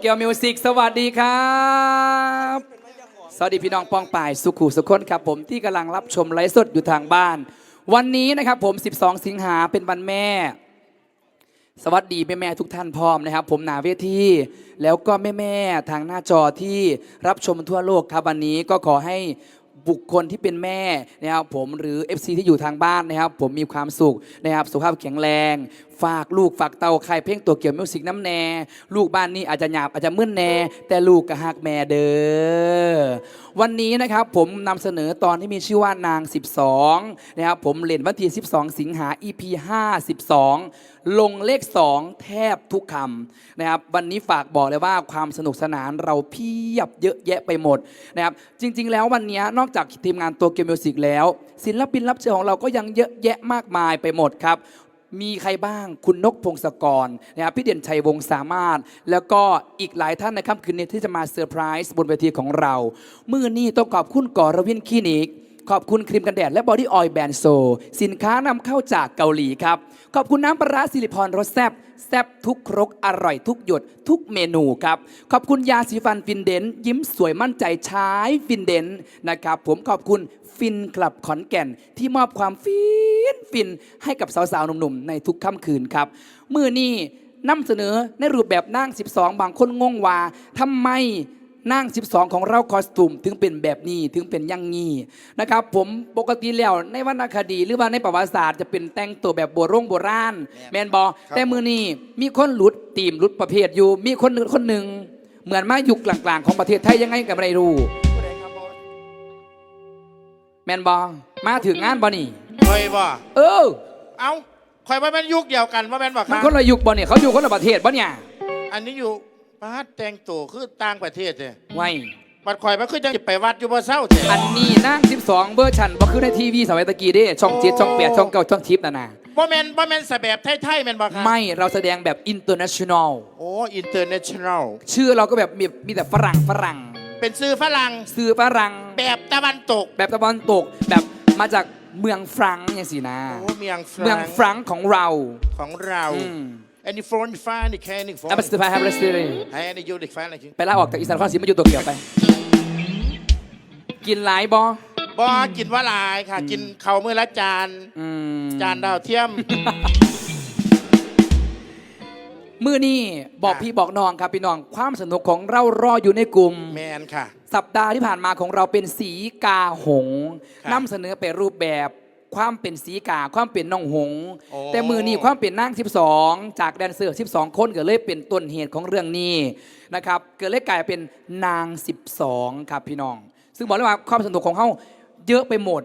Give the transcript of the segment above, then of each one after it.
เกียวมิวสิกสวัสดีครับ สวัสดีพี่น้องปองป่ายสุขุสุขคนครับผมที่กำลังรับชมไลฟ์สดอยู่ทางบ้าน วันนี้นะครับผม 12 สิงหาเป็นวันแม่ สวัสดีแม่แม่ทุกท่านพร้อมนะครับ ผมหนาเวทีแล้วก็แม่แม่ทางหน้าจอที่รับชมทั่วโลกครับวันนี้ก็ขอให้บุคคลที่เป็นแม่นะครับผมหรือ FC ที่อยู่ทางบ้านนะครับ ผมมีความสุขนะครับสุขภาพแข็งแรง ฝากลูกฝากเตาใครเพ่งตัวเกี่ยวมิวสิกน้ำแน่ลูกบ้านนี้อาจจะหยาบอาจจะมึนแน่ แต่ลูกก็หักแม่เด้อวันนี้นะครับผมนำเสนอตอนที่มีชื่อว่านาง 12นะครับผมเล่นวันที่ 12 สิงหา EP 52 ลงเลข 2 แทบทุกคำนะครับวันนี้ฝากบอกเลยว่าความสนุกสนานเราเพียบเยอะแยะไปหมดนะครับจริง ๆ แล้ววันนี้นอกจากทีมงานตัวเกมมิวสิกแล้ว ศิลปินรับเชิญของเราก็ยังเยอะแยะมากมายไปหมดครับ มีใครบ้าง คุณนกพงศกรนะครับพี่เด่นชัยวงศ์สามารถ แล้วก็อีกหลายท่านในค่ำคืนนี้ที่จะมาเซอร์ไพรส์บนเวทีของเรามื่อนี้ต้องขอบคุณก่อรวินคลินิก ขอบคุณครีมกันแดดและบอดี้ออยล์แบรนด์โซ สินค้านำเข้าจากเกาหลีครับ ขอบคุณน้ำปลาร้าสิริพรรสแซบแซบทุกครกอร่อยทุกหยดทุกเมนูครับ ขอบคุณยาสีฟันฟินเดน ยิ้มสวยมั่นใจใช้ฟินเดนนะครับ ผมขอบคุณฟินคลับขอนแก่นที่มอบความฟินฟินให้กับสาวๆหนุ่มๆ ในทุกค่ำคืนครับมือนี้นำเสนอในรูปแบบนั่ง 12 บางคนงงว่าทำไม นั่ง 12 ของเราคอสตูมถึงเป็นแบบนี้ถึงเป็นอยังงี้นะครับ ผมปกติแล้วในวรรณคดีหรือว่าในประวัติศาสตร์จะเป็นแต่งตัวแบบโบรงโบราณแมนบอแต่มือนี้มีคนหลุดตีมหลุดประเภทอยู่ มีคนหนึ่งคนหนึ่งเหมือนมายุคกลางๆของประเทศไทยยังไงก็ไม่รู้แมนบอมาถึงงานบอนี่คอยบ่เออ เอ้าคอยว่าแม่นยุคเดียวกันว่าแม่นบ่มันคะคนละยุคบอเนี่ยเขาอยู่คนละประเทศบอเนี่ยอันนี้อยู่ ป้าดแต่งตัวคือต่างประเทศเนี่ยไว้บัดคอยมาคือจังสิไปวัดอยู่บ่เศร้าเถอัอะนนี้นั่ง12 เบอร์ชันบ่คือในทีวีสมัยตะกี้เด้ช่องเจ็ดช่องแปดช่องเก้าช่องทิปน่ะนะบ่แม่นบ่แม่นสแบบไทยๆแม่นบ่คะไม่เราแสดงแบบ international โอ้อินเตอร์เนชั่นแนลชื่อเราก็แบบมีมีแต่ฝรั่งฝรั่งเป็นซื้อฝรั่งสื่อฝรั่งแบบตะวันตก แบบตะวันตกแบบมาจากเมืองฟรังก์อย่างสินะโอ้เมืองฝเมืองรั่งฟรังก์ของเราของเราอืม อันนี้ฟรอนฟ้านี่แค่นี่ฟรอนอัปสตาฮับเลสเตอร์ให้อันนี้ยูดิฟ้าอะไรคือไปลาออกจากอีสานข้อสีมาอยู่ตัวเกี่ยวไป กินหลายบอบ่กินว่าหลายค่ะ กินข้าวมื้อละจานอืมจานดาวเทียม มือนี่บอกอะ พี่บอกน้องครับพี่น้องความสนุกของเรารออยู่ในกลุ่ม แมนค่ะ สัปดาห์ที่ผ่านมาของเราเป็นสีกาหงส์ครับนำเสนอไปรูปแบบ ความเป็นสีกาความเป็นน้องหงส์โอ้ แต่มือนี้ความเป็นนาง 12 จากแดนเซอร์ 12 คนก็เลยเป็นต้นเหตุของเรื่องนี้นะครับเกิดเลยกลายเป็นนาง 12 ครับพี่น้อง ซึ่งบอกเลยว่าความสนุกของเขาเยอะไปหมด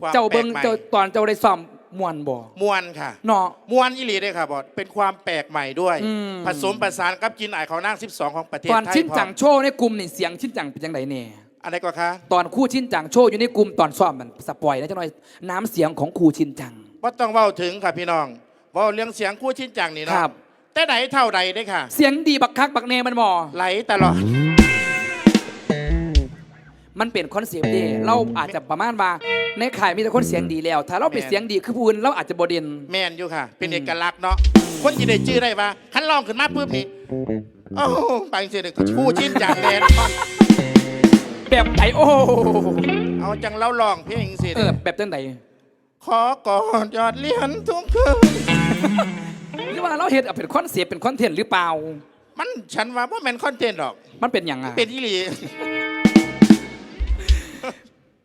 ความเจ้าเบิงแปลกใหม่เจ้าตอนเจ้าได้ซ้อมมวนบ่มวนค่ะเนาะ มวนอีหลีเลยค่ะบอสเป็นความแปลกใหม่ด้วย อืม ผสมประสานกับกินไอายเขานั่ง12 ของประเทศตอนไทยชิ้นพร้อจัมงโชว์ในกลุ่มนี่เสียงชิ้นจังเป็นยังไงเนี่ย อะไรก็คะตอนคู่ชิ้นจังโชว์อยู่ในกลุ่มตอนซ้อมมันสปอยนะจังหน่อยน้ำเสียงของครูชินจัง ว่าต้องเว้าถึงค่ะพี่น้องเว้าเรื่องเสียงคู่ชิ้นจังนี่คเนาะรับแต่ไหนเท่าใดได้อค่ะ เสียงดีบักคักบักเนมันบอไหลตลอด มันเป็นคอนเซปต์เดีเราอาจจะประมาณว่าในข่ายมีแต่คนเสียงดีแล้ว ถ้าเราเป็นแม่นเสียงดีคือผู้อื่นเราอาจจะบเด่นแมนอยู่ค่ะ เป็นอืมเอกลักษณ์เนาะคนจะได้ชื่อได้ว่าคันลองขึ้นมาปุ๊บนี่โอ้บางเสียงคู่ชิ้นจังแน่นอน แบบไหนโอ้เอาจังเล่าลองเพลงสิเออแบบจังไหนขอกอดยอดเลียนทุกคืนหรือว่าเราเห็นเป็นคอนเซปต์เป็นคอนเทนต์หรือเปล่า มันฉันว่าว่าแมนคอนเทนต์หรอก มันเป็นอย่างไงเป็นอีหลี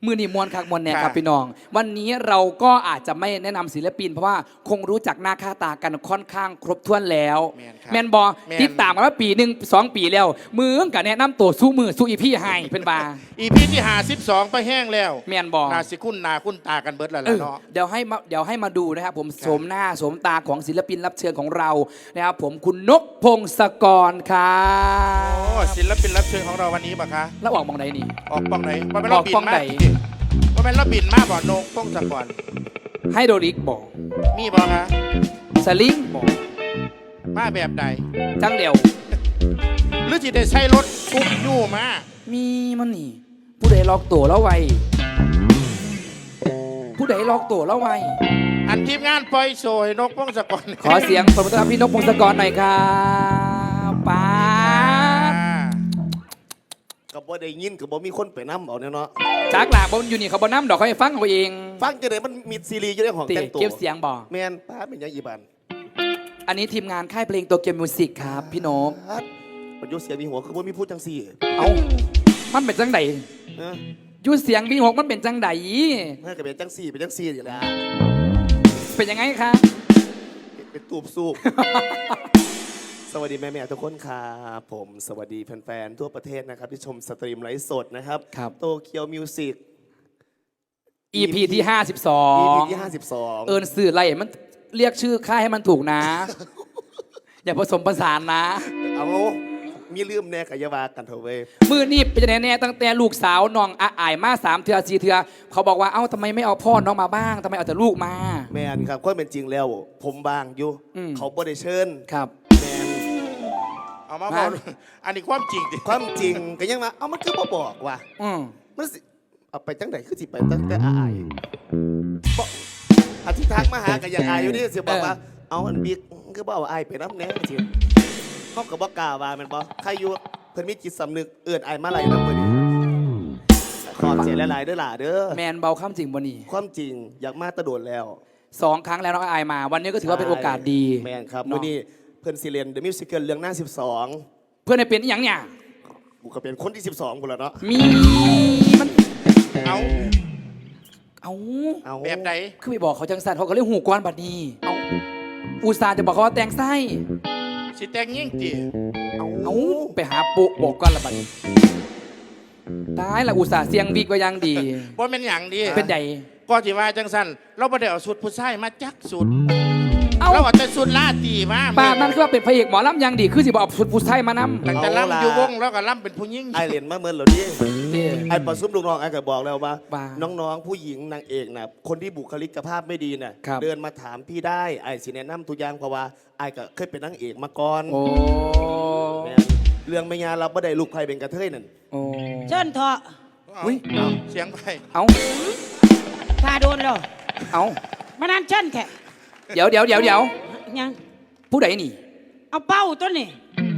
มือนีมวนคักมวนแน่ครับค่ะ พี่น้อง วันนี้เราก็อาจจะไม่แนะนำศิลปิน เพราะว่าคงรู้จักหน้าค่าตากันค่อนข้างครบถ้วนแล้วแม่นครับแมนบอแม่น ติดตามมาว่าปีหนึ่งสองปีแล้ว มือกับแนะนำตัวสู้มือสู้อีพี่ให้เป็นบา อีพีที่หาสิบสองไปแห้งแล้วแมนบอนาสิคุณนาคุณตากันเบิดแล้วเอล่ะอเนาะ เดี๋ยวให้มาเดี๋ยวให้มาดูนะครับผมโสมหน้าโสมตาของศิลปินรับเชิญของเรานะครับผมคุณนกพงศกรครับโอ้ศิลปินรับเชิญของเราวันนี้ปะคะ แล้วออกมองไหนนี่ ออกป้องไหนว่าเป็นอเราอกบินป้องมาไหน ว่าเป็นเราบินมาบ่อนกพงศกรให้โดริกบอกมีบ่คะสลิงบอกมาแบบใดจังเดียว หรือจิได้ใช้รถปุ๊บยู่มา มีมันนี่ ผู้ใดลอกตัวแล้วไวผู้ใดลอกตัวแล้วไวอันทีมงานปล่อยโชว์ให้นกพงศกรขอเสียงปรบมือต้อนรับพี่นกพงศกรหน่อยครับ บ่ได้ยินก็บ่มีคนไปนำเอาแน่เนาะจากหลาบนอยู่นี่เขาบนน้ำดอกเขาให้ฟังเอาเองฟังจังได๋มันมีซีรีส์อยู่ในของติแต่งตัวเก็บเสียงบอกแม่นป้าเป็นหยังอีบันอันนี้ทีมงานค่ายเพลงตัวเกมมิวสิกครับพี่นกฮัดมันอยู่เสียงมีหัวคือบ่มีพูดจังซี่เอามันเป็นจังไดเอออยูเสียงวีหกมันเป็นจังไดมันก็เป็นจังซี่เป็นจังซี่อยู่แล้วเป็นยังไงคะเป็นตูบสูบ สวัสดีแม่แม่ๆทุกคนครับผมสวัสดีแฟนๆทั่วประเทศนะครับ ที่ชมสตรีมไลฟ์สดนะครับครับ โตเกียวมิวสิก EP ที่ EP 52ที่52เอินสื่ออะไรมันเรียกชื่อค่ายให้มันถูกนะ อย่าผสมผสานนะ เอามีลืมแน่กับยาวากันเถอะเว้ยมือนี่เป็นยังไงแน่ตั้งแต่ลูกสาวน้องอาอายมาสามเทือสี่เทือ เขาบอกว่าเอ้าทำไมไม่เอาพ่อน้องมาบ้างทำไมเอาแต่ลูกมา แมนครับความเป็นจริงแล้ว ผมบางอยู่ อืม เขาบ่ได้เชิญ ครับแมน เอามาบอกฮะอันนี้ความจริงดิความจริงก็ยังมาเอามันคือบ่บอกว่ะอืมมันสิเอาไปจังไหนคือสิไปตั้งแต่อายบ่อาทิตย์ทักมาหากันอย่างอายอยู่นี่สิบอกว่าเอาอันบิ๊กคือบ่เอาอายไปน้ำแน่จริงเขาก็บ่กล้าว่าแมันบ่ใครอยู่เพิ่นมีจิตสำนึกเอื้อนอายมาไหลน้ำมื้อนี้ขอบใจหลายๆเด้อล่ะเด้อแมนเบาข้ามจริงบนี่ความจริงอยากมาตะโดนแล้วสองครั้งแล้วน้องอาอายมา วันนี้ก็ถือว่าเป็นโอกาสดีแมนครับเนาะมื้อนี้เพิ่นสิเรียน The Musical เรื่องหน้า 12 เพื่อนในเป็นอหย่างเนี่ย กูก็เป็นคนที่ 12พุ่นแล้วเนาะมีมันเอาเอาเอาแบบใดคือไปบอกเขาจังสันเขาก็เรียกหูกวนบัดนี้เอาอุตส่าห์จะบอกเขาว่าแต่งไส้สิแตงยิ่งตีเอาไปหาปุบอกก่อนละบัดนี้ตายละอุตส่าห์เสียงวิกไว้อยังดี ว่าเป็นอย่างดีเป็นใดก็ที่ว่าจังสันเราบ่ได้เอาสุดผู้ชายมาจักสุด เอ้า เราเอาแต่สุดลาตีมาป่านนั้นคือว่าเป็นพระเอกหมอลำอยังดีคือสิบอกเอาสุดผู้ชายมานำตั้งแต่ล่ำอยู่วงแล้วก็ล่ำเป็นผู้หญิงไอเรียนมาเมื่อเหรอดิเนี่ยไอประซุมลูกน้องไอก็บอกแล้วว่า ว่า น้องๆ ผู้หญิงนางเอกนะคนที่บุคลิกภาพไม่ดีน่ะครับเดินมาถามพี่ได้ไอสิแนะนำทุกอย่างเพราะว่าไอก็เคยเป็นนางเอกมาก่อนโอ้แม่นเรื่องไม่งานเราไม่ได้ลูกใครเป็นกระเทยนั่นโอ้ เชิญเถอะเอาอุ๊ย เอาเสียงไป เอาพาโดนแล้วเอามานั่นเชิญแค่ เดี๋ยวเดี๋ยวเดี๋ยวเดี๋ยวยังผู้ใดนี่ เอาเป้าตัวนี่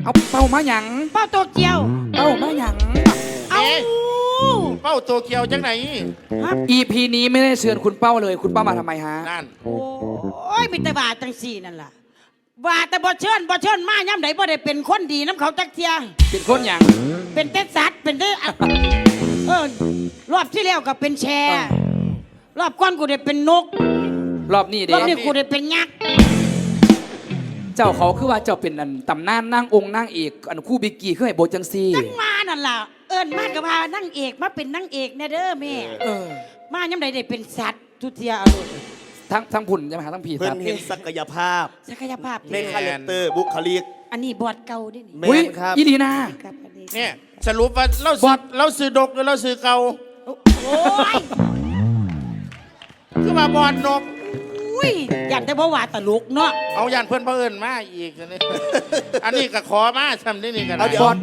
เอาเป้ามาหยังเป้าตัวเกียว เป้ามาหยังเอาเป้าตัวเกียวจังไหนครับ EP นี้ไม่ได้เชิญคุณเป้าเลย คุณเป้ามาทำไมฮะนั่นโอ้ยมีแต่บาจังสี่นั่นล่ะว่าแต่บ่เชิญบ่เชิญมาย่ำไหนบ่ได้เป็นคนดีน้ำเขาจักเทียเป็นคนหยังเป็นเต้สัตว์เป็นเต้อะเออรอบที่แล้วก็เป็นแชร์รอบก่อนกูได้เป็นนก รอบนี้รเด้อบนี้กูได้เป็นยักษ์เจ้าเขาคือว่าเจ้าเป็นอันตำนานนั่งองค์นั่งเอกอันคู่บิกกี้คือให้โบทจังซี่จังมานั่นล่ะเอิญมากกับพานั่งเอกมาเป็นนั่งเอกแน่เด้อแม่เออ มาย่ำไหนได้เป็นสัตว์ทุเทียเอาลูกทั้งทั้งผุ่นใช่ไหมฮะทั้งผีเพิ่คนรับ เห็นศักยภาพ ศักยภาพในคาแรคเตอร์บุคลิก อันนี้บอดเก่าด้วยนี่แมอุ้ยนครับ อีดีนา ครับอันนี้เนี่ยสรุปว่าเราบอด เราซื้อดกหรือเราซื้อเก่าโอ้ยคือมาบอดนก อุ้ยอยากได้บ่ว่าตลกเนาะเอายานเพื่อนเพื่อนมาอีกอันนี้ อันนี้ก็ขอมาทำได้นี่กันเอาเดี๋ยวบอด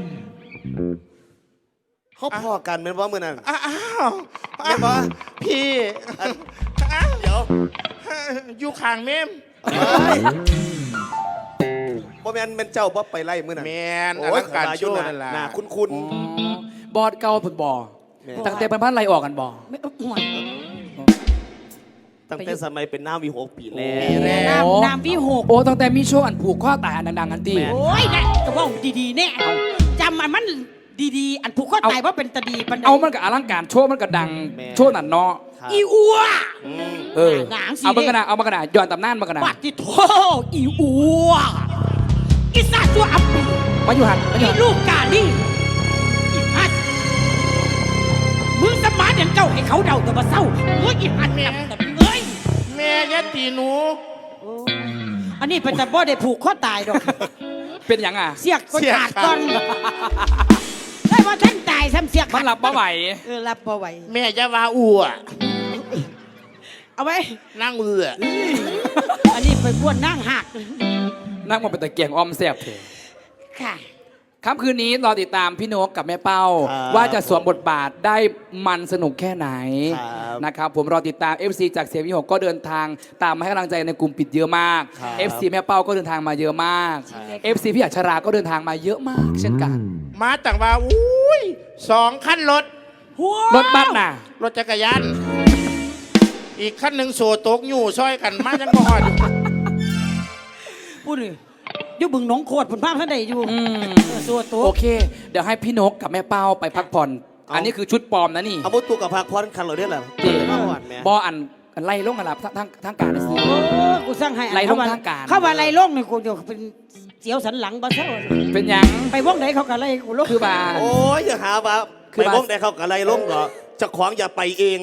เขาพอกันเป็นว่าเมื่อนั้นอ้าวแม่นบ่พี่อันอ้าวเดี๋ยวอยู่ข้างเมมเอ้ยบ่แม่นเป็นเจ้าบ่ไปไล่มื้อนั้นแมนโอ้อัยนการโชว์นั่นล่ะหน้าคุ้นอ๋อบอดเก่าเพิ่งบ่อแม่ตั้งแต่เป็นพันไรออกกันบ่อ ตั้งแต่สมัยเป็นน้าวีหกปีแล้ปีวแรก น้ำน้ำวิหกโอ้ตั้งแต่มีโชว์อันผูกข้อตายอันดังๆอันตี แม่ โอ้ยนะก็ว่าดีๆแน่จำมันมันดีๆ อันผูกข้อตายว่าเป็นตาดีปันใดเอามันกับอลังการโชว์มันกับดังแม่ โชว์นั่นเนาะครับอีอัว อืมเออหนังสิ เอามากระดาเอามากระดาย้อนตำนานมากระดาปัดที่โถอีอัวอีสาตัวอับปีมาอยู่หันมาอยู่อีหันลูกกานี่อีฮัสมึงสมาเดี๋ยวเจ้าให้เขาเดาแต่มาเศร้าเฮ้ยอีฮัสเนี่ยเอ้ยแม่ยัด ตีหนู อันนี้เป็นแต่บ่ได้ผูกข้อตายดอก เป็นหยังอะ เสียกก็เสียกขาดก่อนได้ว่าท่านตายซ้ำเสียกมันหลับบ่ไหวเออรับบ่ไหวแม่อยาวาอัวเอาไว้ นั่งเอืออันนี้ไปกวนนั่งหักนั่งมาเป็นตะเกียงออมแสบเถอะค่ะ ค่ำคืนนี้รอติดตามพี่นกกับแม่เป้า ครับ ว่าจะสวมบทบาทได้มันสนุกแค่ไหน ครับ นะครับผมรอติดตาม FC จากเสียงวิหกก็เดินทางตามมาให้กำลังใจในกลุ่มปิดเยอะมาก ครับ FC แม่เป้าก็เดินทางมาเยอะมากครับ FC พี่อัชราก็เดินทางมาเยอะมาก เช่นกันมาต่างว่าอุ้ยสองขั้นรถว้าวรถบัสน่ะ รถจักรยานอีกขั้นหนึ่งโซตกอยู่ช่อยกันมาจังบ่ฮอดพูดดิอยู่บึงหนองโคดผลภาพท่านใดอยู่อืมเออตัวตัว โอเค เดี๋ยวให้พี่นกกับแม่เป้าไปพักผ่อน อันนี้คือชุดปลอมนะนี่เอามุตุกับพักพรคันเราเนี่ยแหละจริงมาหวานแหม่บออันอันไล่ลงกันละทั้งทั้งทั้งการนะสิโอ้กูสร้างให้อันไล่ลงเข้ว่ทางการ เข้าว่าไล่ลงนี่กูเดี๋ยวเป็นเสียวสันหลังบ่เท่าเป็นหยังไปว่องไหนเขาก็ไล่กูลงคือว่าโอ้ยอย่าหาว่าคือไปว่าบ้องได้เขากับอะไรล้มเหรอเจะขวางอย่าไปเอง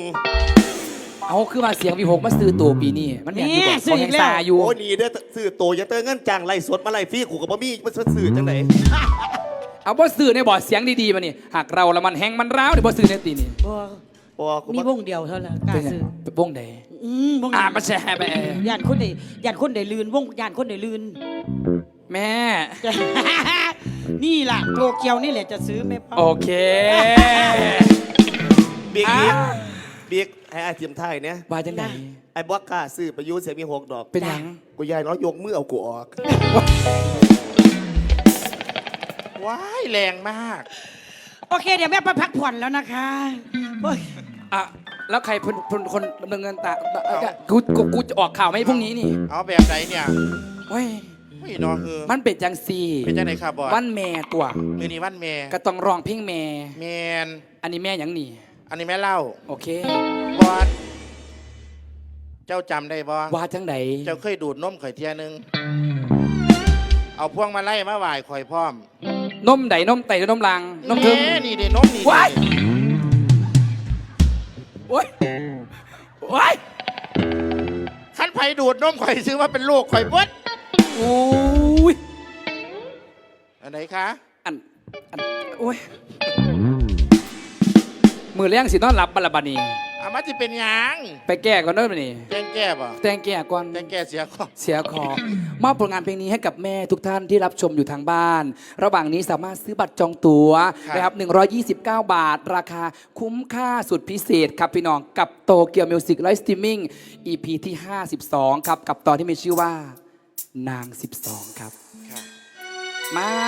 เอาคือมาเสียงวีหกมาซื้อตัวปีนี้มันแม่นอยู่บอกของยังซาอยู่ โอ้ยนี่เด้อซื้อโตอย่าเติมเงินจ้างไล่สดมาไล่ฟรีกูกับบ่มีมันซื้อจังไหน เอาบ่ซื้อในบอดเสียงดีๆมานี่หากเราละมันแหงมันร้าวเดี๋ยวบ่ซื้อในตีนี่บ่บ่กูมีบ่วงเดียวเท่านั้นกล้าเป็นไงซื้อเป็นวงใดอืมวงอ่าเดียวมาแชร์ไปย่านคนใดย่านคนใดลืนวงย่านคนใดลืนแม่ นี่ล่ะโตเกียวนี่แหละจะซื้อไม่พอโอเคบิ๊กอะบิ๊กบิ๊กให้อาเทียมไทายเนี่ยว่าจังไดไอ้บอกกล้าซื้อไปอยูเสียมีหกดอก เป็นหยังกูยายน้อยยกมือเอากูออก ว้ายแรงมาก โอเค เดี๋ยวแม่ไปพักผ่อนแล้วนะคะโอ้ยอะแล้วใครเป็นคนคนดำเนินเงินตาเอ่อกูกูกูจะออกข่าวไหมพรุ่งนี้นี่เอาแบบไหนเนี่ยเฮ้ยไม่นอคือมันเป็นจังซีเป็นจังไหนครับบอสวันแม่ตัว มือนี้วันแม่ก็ต้องร้องเพลงแม่ แมนอันนี้แม่หยังนี่ อันนี้แม่เล่าโอเค บอสเจ้าจำได้บอว่าจังไดเจ้าเคยดูดนมข่อยเทียหนึงเอาพวงมาไล่มาไหวายข่อยพร้อม นมใดนมไตหรือนมลังนมเทิมแนี่เด้นมนี่ว้ายเด้โอ้ยโอ้ยขั้นไผดูดนมข่อยซื้อว่าเป็นลูกข่อยเบิดโอ้ยอันไหนคะอันอันโอ้ยมือเลี้ยงสินอนหลับบัลลบัดนี อามาจะเป็นหยังไปแก้ก่อนเด้อบัดนี่แจ้งแก้ป่ะแต่งแก้ก่อน แจ้งแก้เสียข้อเสียคอมอบผลงานเพลงนี้ให้กับแม่ทุกท่านที่รับชมอยู่ทางบ้าน ระหว่างนี้สามารถซื้อบัตรจองตั๋วนะครับ129 บาท ราคาคุ้มค่าสุดพิเศษครับพี่น้องกับโตเกียวมิวสิกไลฟ์สตรีมมิ่ง EP ที่ 52 ครับ กับตอนที่มีชื่อว่า นาง 12 ครับ ค่ะ มา